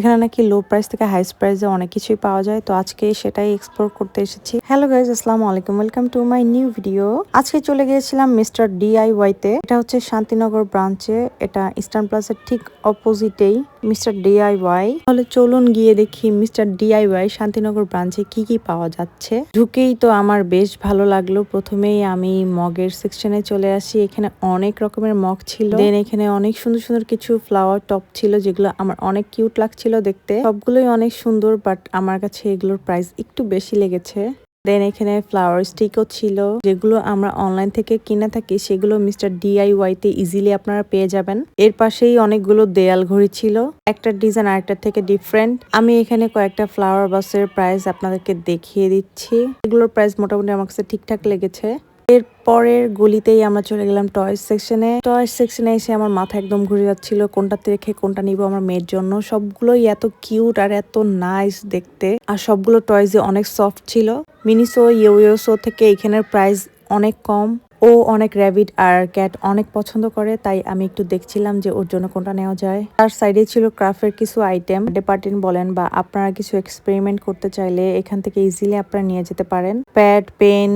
এখানে নাকি low price থেকে হাই প্রাইসে অনেক কিছুই পাওয়া যায়। তো আজকে সেটাই এক্সপ্লোর করতে এসেছি। হ্যালো গাইজ আসসালামু আলাইকুম। Welcome to my new video আজকে চলে গিয়েছিলাম মিস্টার ডিআইওয়াই তে। এটা হচ্ছে শান্তিনগর ব্রাঞ্চে এটা ইস্টার্ন প্লাসের ঠিক অপোজিটেই মিস্টার ডিআইওয়াই তাহলে চলুন গিয়ে দেখি মিস্টার ডিআইওয়াই শান্তিনগর ব্রাঞ্চে কি কি পাওয়া যাচ্ছে। ঢুকেই তো আমার বেশ ভালো লাগল। প্রথমেই আমি মগের সেকশনে চলে আসি। এখানে অনেক রকমের মগ ছিল। দেন এখানে অনেক সুন্দর সুন্দর কিছু ফ্লাওয়ার টপ ছিল, যেগুলো আমার অনেক কিউট লাগছিল। দেখতে। সবগুলোই অনেক সুন্দর বাট আমার কাছে এগুলোর প্রাইস একটু বেশি লেগেছে। দেন এখানে ফ্লাওয়ার স্টিকও ছিল। যেগুলো আমরা অনলাইন থেকে কিনে থাকি, সেগুলো মিস্টার ডিআইওয়াই তে ইজিলি আপনারা পেয়ে যাবেন। এর পাশেই অনেকগুলো দেয়াল ঘড়ি ছিল। একটা ডিজাইন আরেকটার থেকে ডিফারেন্ট আমি এখানে কয়েকটা ফ্লাওয়ার বাসের প্রাইস আপনাদেরকে দেখিয়ে দিচ্ছি। এগুলোর প্রাইস মোটামুটি আমার কাছে ঠিকঠাক লেগেছে। এর পরের গলিতেই আমরা চলে গেলাম টয়েস সেকশনে টয়েস সেকশনে এসে আমার মাথা একদম ঘুরে যাচ্ছিল, কোনটাতে রেখে কোনটা নিব আমার মেয়ের জন্য। সবগুলোই এত কিউট আর এত নাইস দেখতে। আর সবগুলো টয়েসে অনেক সফট ছিল। মিনিসো ইউইওসো থেকে এখানের প্রাইস অনেক কম। ও অনেক র্যাবিট আর ক্যাট অনেক পছন্দ করে, তাই আমি একটু দেখছিলাম যে ওর জন্য কোনটা নেওয়া যায়। তার সাইডে ছিল ক্রাফটের কিছু আইটেম ডিপার্টেন্ট বলেন বা আপনারা কিছু এক্সপেরিমেন্ট করতে চাইলে এখান থেকে ইজিলি আপনারা নিয়ে যেতে পারেন। প্যাড পেন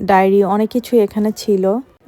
ডায়েরি, অনেক কিছু এখানে ছিল।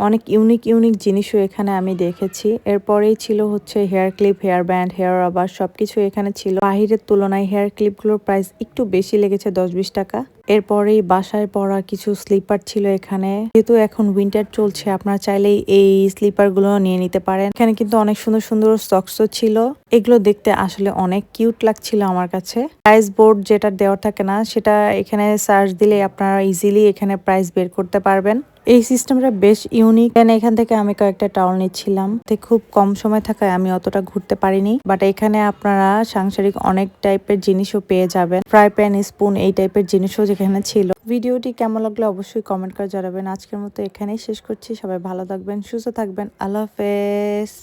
অনেক ইউনিক ইউনিক জিনিসও এখানে আমি দেখেছি। এরপরেই ছিল হচ্ছে hair clip hair band hair rubber সবকিছু এখানে ছিল। বাহিরের তুলনায় হেয়ার ক্লিপগুলোর প্রাইস একটু বেশি লেগেছে দশ বিশ টাকা। এরপরেই বাসায় পরা কিছু স্লিপার ছিল এখানে। যেহেতু এখন উইন্টার চলছে, আপনারা চাইলেই এই স্লিপারগুলো নিয়ে নিতে পারেন। এখানে কিন্তু অনেক সুন্দর সুন্দর সক্সও ছিল। এগুলো দেখতে আসলে অনেক কিউট লাগছিল আমার কাছে। প্রাইস বোর্ড যেটা দেওয়া থাকে না, সেটা এখানে সার্চ দিলে আপনারা ইজিলি এখানে প্রাইস বের করতে পারবেন। এই সিস্টেমটা বেশ ইউনিক কেন এখান থেকে আমি কয়েকটা টাওয়াল নিচ্ছিলাম। তো খুব কম সময় থাকায় আমি অতটা ঘুরতে পারিনি। বাট এখানে আপনারা সাংসারিক অনেক টাইপের জিনিসও পেয়ে যাবেন। ফ্রাই প্যান স্পুন এই টাইপের জিনিসও যেখানে ছিল। ভিডিওটি কেমন লাগলে অবশ্যই কমেন্ট করে জানাবেন। আজকের মতো এখানেই শেষ করছি। সবাই ভালো থাকবেন, সুস্থ থাকবেন। আল্লাহ হাফেজ।